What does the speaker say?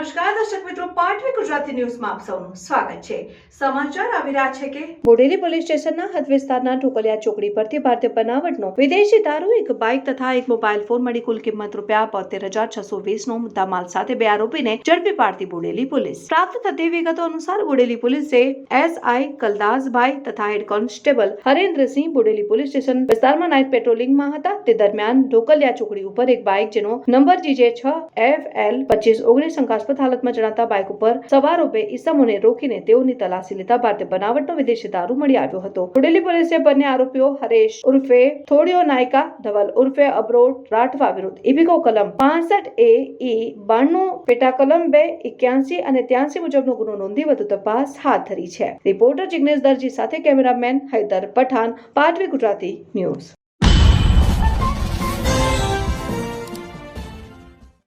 નમસ્કાર, દર્શક મિત્રો, પાટવી ગુજરાતી ન્યૂઝમાં આપ સૌનું સ્વાગત છે. સમાચાર આવી રહ્યા છે કે બોડેલી પોલીસ સ્ટેશનના હદ વિસ્તારના ઢોકલિયા ચોકડી પરથી ભારતીય બનાવટનો વિદેશી દારૂ, એક બાઇક તથા એક મોબાઈલ ફોન મળી કુલ કિંમત રૂપિયા બોતેર હજાર છસો વીસ નો મુદ્દામાલ સાથે બે આરોપીને ઝડપી પાડતી બોડેલી પોલીસ. પ્રાપ્ત થતી વિગતો અનુસાર બોડેલી પોલીસે એસઆઈ કલદાસભાઈ તથા head constable Harendrasinh Bodeli police station વિસ્તારમાં નાઇટ પેટ્રોલિંગમાં હતા. તે દરમિયાન ઢોકલિયા ચોકડી ઉપર એક બાઇક જેનો નંબર જીજે છ એફ એલ પચીસ ઓગણીસ શંકાસ્પદ હાલતમાં જણાતા બાઇક ઉપર સવારો બે ઈસમોને રોકીને તેઓની તલાસી લેતા ભારતીય બનાવટનો વિદેશી દારૂ મળી આવ્યો હતો. બોડેલી પોલીસે બંને આરોપીઓ હરેશ ઉર્ફે થોડીઓ નાયકા, ધવલ ઉર્ફે અબરોડ રાઠવા વિરુદ્ધ ઇબીકો કલમ પાસઠ એ ઈ બાણું પેટા કલમ બે એક્યાસી અને ત્યાસી મુજબનો ગુનો નોંધી વધુ તપાસ હાથ ધરી છે. રિપોર્ટર જિગ્નેશ દરજી સાથે કેમેરામેન હૈદર પઠાણ, પાટવી ગુજરાતી ન્યૂઝ.